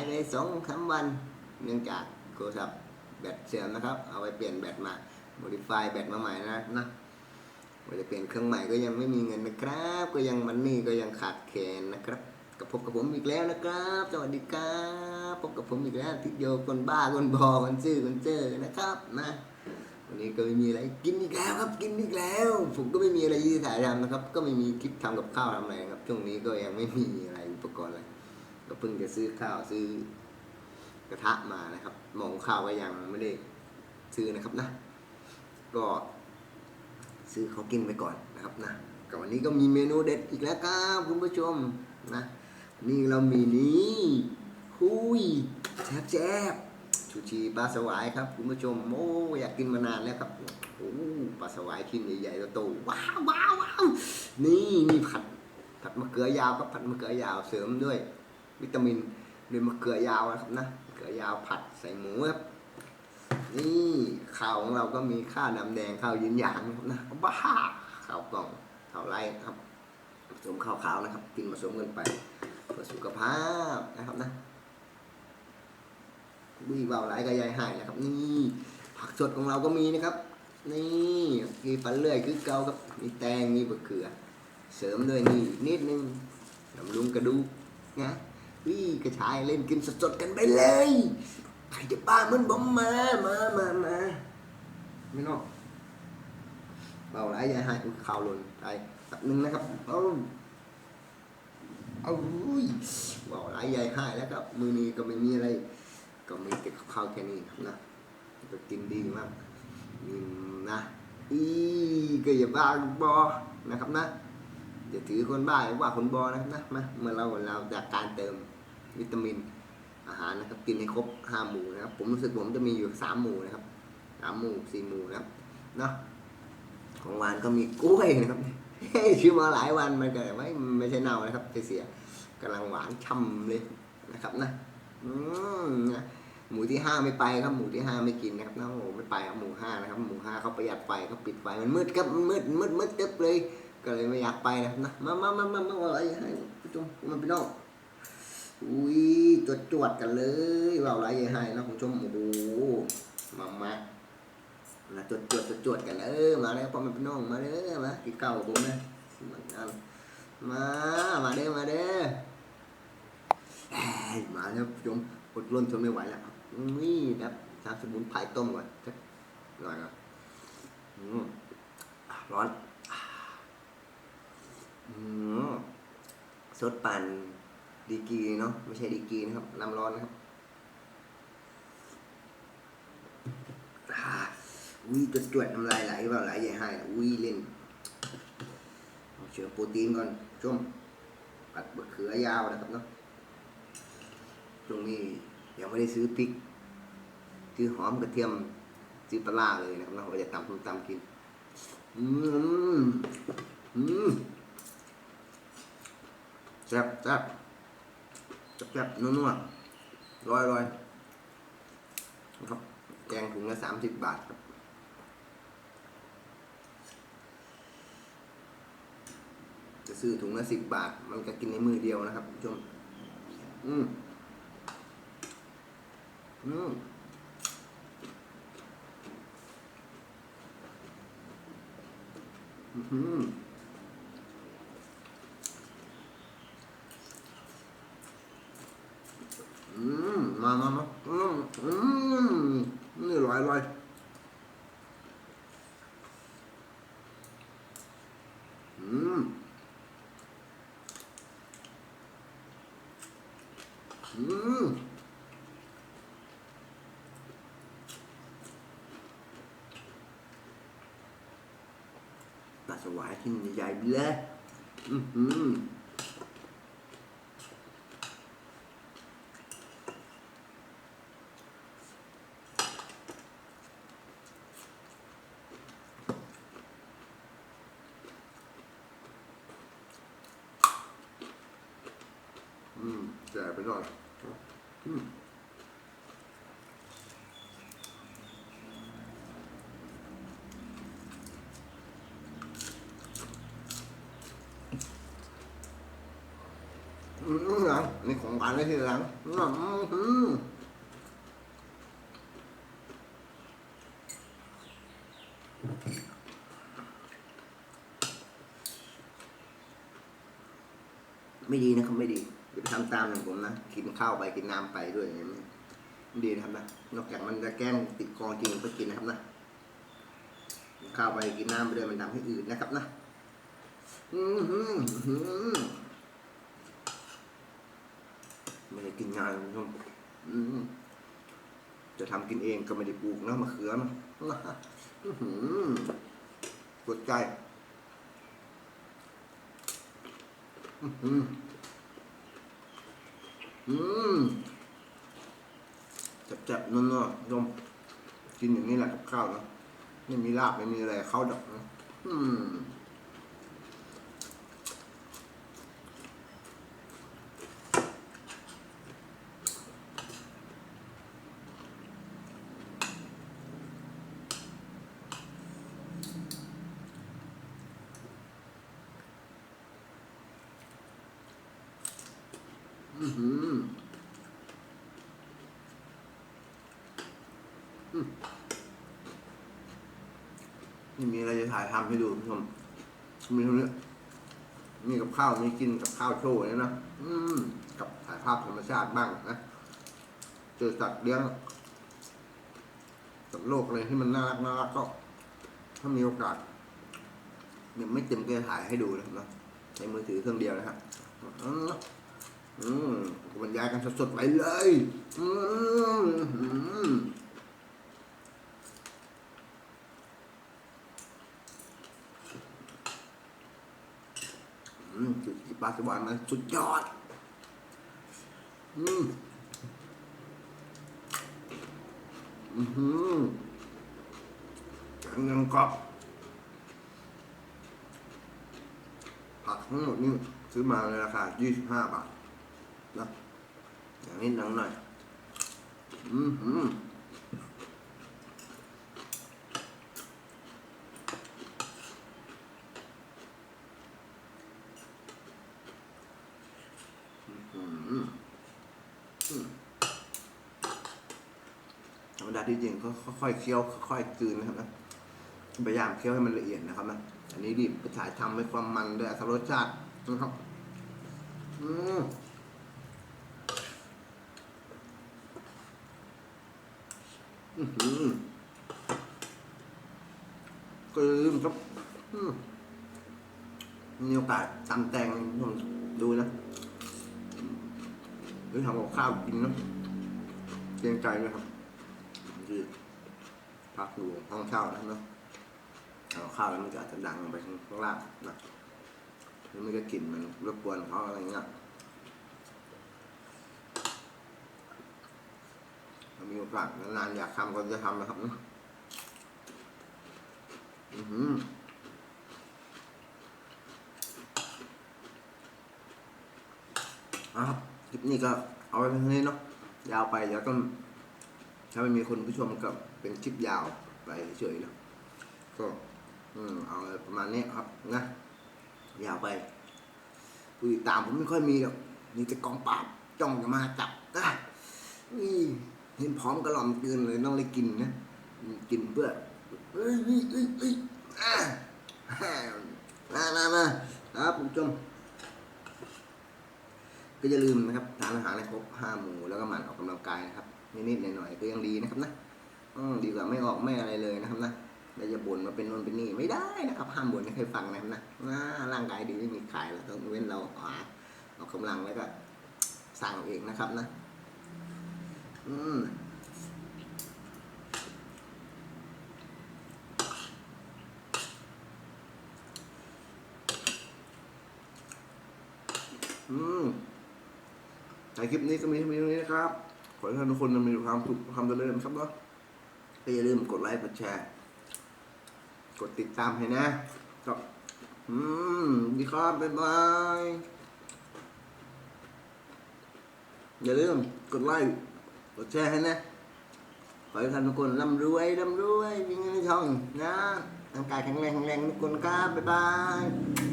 ายไปสองสาวัน เนื่องจากโทรศัพท์แบตเสื่อมนะครับ เอาไปเปลี่ยนแบตมา modify แบตมาใหม่นะนะว่าจะเปลี่ยนเครื่องใหม่ก็ยังไม่มีเงินนะครับ ก็ยังมันนี่ก็ยังขาดแคลนนะครับกับพบกับผมอีกแล้วนะครับ สวัสดีครับพบกับผมอีกแล้วทิโยคนบ้าคนบอคนซื่อคนเจอนะครับนะวันนี้ก็ไม่มีอะไรกินอีกแล้วครับกินอีกแล้ว ผมก็ไม่มีอะไรที่ถ่ายทำนะครับ ก็ไม่มีคลิปทำกับข้าวทำอะไรครับช่วงนี้ก็ยังไม่มีอะไรอุปกรณ์อะไร ก็เพิ่งจะซื้อข้าวซื้อกระทะมานะครับหมองข้าวก็ยังไม่ได้ซื้อนะครับนะ ก็ซื้อเขากินไปก่อนนะครับนะกับวันนี้ก็มีเมนูเด็ดอีกแล้วครับคุณผู้ชมนะนี่เรามีนี้หุยแซ่บแซ่บชูชีปลาสวายครับคุณผู้ชมโอ้อยากกินมานานแล้วครับโอ้ปลาสวายชิ้นใหญ่ๆโตๆว้าวว้าวว้าวนี่มีผัดผัดมะเขือยาวครับผัดมะเขือยาวเสริมด้วย วิตามินด้วยมะเขือยาวนะครับนะมะเขือยาวผัดใส่หมูครับนี่ข้าวของเราก็มีข้าวดำแดงข้าวยืนหยางนะครับนะบ้าข้าวกล่องข้าวไรครับผสมข้าวขาวนะครับ กินผสมกันไปเพื่อสุขภาพนะครับนะวีว่าวไรก็ยายหายนะครับ นี่ผักสดของเราก็มีนะครับ นี่กีปันเลื่อยคือเกาครับมีแตงมีบะเขือ เสริมด้วยนี่นิดนึงบำรุงกระดูกนะ วิกระชายเล่นกินสดๆกันไปเลย ใครจะบ้าเหมันผมมา มามามาไม่นอกเบาไรย่าให้ข่าวหล่นไปตับหนึ่งนะครับเอาเอาอุ้ยเบาไรใหญ่ให้แล้วครับ มือนี้ก็ไม่มีอะไร ก็มีแต่ข้าวแค่นี้ครับนะก็กินดีมากนี่นะอีก็อย่าบ้าบอนะครับนะอย่าถือคนบ้าว่าคนบอนะครับนะมาเมื่อเราเราจากการเติม วิตามิน อาหารนะครับ กินให้ครบห้าหมู่นะครับ ผมรู้สึกผมจะมีอยู่สามหมู่นะครับสามหมู่สี่หมู่นะครับเนาะของหวานก็มีกล้วยนะครับชื่อมาหลายวันมันก็ไม่ไม่ใช่เน่านะครับเสียๆกำลังหวานช่ำเลยนะครับนะอืมนะหมู่ที่ห้าไม่ไปครับหมู่ที่ห้าไม่กินนะครับนะโอ้ไม่ไปครับหมู่ห้านะครับหมู่ห้าเขาประหยัดไฟเขาปิดไฟมันมืดครับมืดมืดมืดตึ๊บเลย ก็เลยไม่อยากไปนะครับนะมามามามามาอะไรให้ผู้ชมมันพี่น้อง อุ้ยจวดจวดๆกันเลยว่าวไรยังไงนะคุณผู้ชมโอ้โหมามามาจวดจวดจวดจวดๆกันเออมาเลยพ่อแม่พี่น้องมาเด้อมากินข้าวกับผมนะมาเอามามาเด้อมาเด้อเอ้ยมาแล้วผู้ชมอดรนทนไม่ไหวแล้วนี่ครับชาสมุนไพรต้มก่อนสักหน่อยก่อนอืมร้อนอืมสดปั่น ดีกรีเนาะไม่ใช่ดีกรีนะครับน้ำร้อนนะครับอ่าอุ้ยจวดจวดน้ำลายไหลเปล่าไหลใหญ่ให้อุ้ยเล่นเชื้อโปรตีนก่อนช่วงปัดบะเขือยาวนะครับเนาะช่วงนี้ยังไม่ได้ซื้อพริกซื้อหอมกระเทียมซื้อปลาเลยนะครับเนาจะตำส้มตำกินอืมอืมแซ่บแซ่บ แซ่บๆนัวๆร้อยร้อยๆนะครับแกงถุงละสามสิบบาทครับจะซื้อถุงละสิบบาท มันก็กินในมือเดียวนะครับผู้ชมอืมอืมอืม อื มามามาอืมอืมนี่อร่อยอร่อยอืมอืมปลาสวายที่ใหญ่เลยอือ อืมแก่ไปหน่อยอืมอืมนะนี่ของหวานไว้ทีหลังอื้อหือไม่ดีนะครับไม่ดี อย่าไปทำตามอย่างผมนะกินข้าวไปกินน้ำไปด้วยอย่างนี้ดีนะครับนะนอกจากมันจะแกล้งติดคองจริงก็กินนะครับนะกินข้าวไปกินน้ำไปด้วยมันทำให้อื่นนะครับนะอือหืออือหือไม่ได้กินงานคุณผู้ชมจะทำกินเองก็ไม่ได้ปลูกนะมะเขือนะอื้อหือกดใจ อือหื อืมจับๆนัวๆชมกินอย่างนี้แหละกับข้าวนะไม่มีลาบไม่มีอะไรเขาดอกนะอืมอือหือม นี่มีอะไรจะถ่ายทำให้ดูคุณผู้ชมมีเท่านี้มีกับข้าวมีกินกับข้าวโชว์เนี่ยนะอืม กับถ่ายภาพธรรมชาติบ้างนะเจอสัตว์เลี้ยงสัตว์โลกอะไรที่มันน่ารักน่ารักก็ ถ้ามีโอกาสยังไม่เต็มก็จะถ่ายให้ดูนะครับนะในมือถือเครื่องเดียวนะครับอืมอืมบรรยายกันสดๆไปเลย อืม อืมอืมจุดที่ปลาสวรรค์มันสุดยอด อืมอือหือยังกอบผักทั้งหมดนี่ซื้อมาในราคา 25 บาทนะอย่างนี้หนังหน่อย อืมอืมอืมอืมอืม ธรรมดาที่จริงก็ค่อยๆเคี้ยวค่อยๆกลืนนะครับนะพยายามเคี้ยวให้มันละเอียดนะครับนะอันนี้ดิบไปถ่ายทำให้ความมันด้วยอรรถรสชาตินะครับอืมอื้อหือก็ลืมครับมมีโอกาสตำแตงผมดูนะ หรือทำกับข้าวกินนะเกรงใจนะครับคือพักอยู่ห้องเช่านะเนาะทำกับข้าวแล้วมันก็อาจจะดังไปข้างล่างนะหรือไม่ก็กลิ่นมันรบกวนเขาอะไรเงี้ยถ้ามีโอกาสนานๆอยากทำก็จะทำนะครับนะอือหืออะครับ คลิปนี้ก็เอาไว้เพียงเท่านี้เนาะยาวไปเดี๋ยวก็ถ้าไม่มีคนผู้ชมก็เป็นคลิปยาวไปเฉยๆเนาะก็อืมเอาประมาณนี้ครับนะยาวไปผู้ติดตามผมไม่ค่อยมีหรอกมีแต่กองปราบจ้องจะมาจับนะนี่เห็นพร้อมกระหล่อมเกินเลยต้องเลยกินนะกินเพื่อเอ้ยเอ้ยเอ้ยเอ้ยอะมามามาครับผู้ชม ก็อย่าลืมนะครับทานอาหารให้ครบห้าหมู่แล้วก็หมั่นออกกำลังกายนะครับนิดๆหน่อยๆก็ยังดีนะครับนะดีกว่าไม่ออกไม่อะไรเลยนะครับนะแล้วจะบ่นมาเป็นนนเป็นนี่ไม่ได้นะครับห้ามบ่นให้ใครฟังนะครับนะร่างกายดีไม่มีขายเราต้องเว้นเราหาออกกำลังแล้วก็สั่งเองนะครับนะ อืมอืม ในคลิปนี้ก็มีเท่านี้นะครับ ขอให้ท่านทุกคนมีความสุขความเจริญครับเนาะอย่าลืมกดไลค์กดแชร์ กดติดตามให้นะครับอืมดีครับ บ๊ายบาย อย่าลืมกดไลค์กดแชร์ให้นะ ขอให้ท่านทุกคนร่ำรวยร่ำรวยมีเงินในช่องนะร่างกายแข็งแรงแข็งแรงทุกคนครับ บ๊ายบาย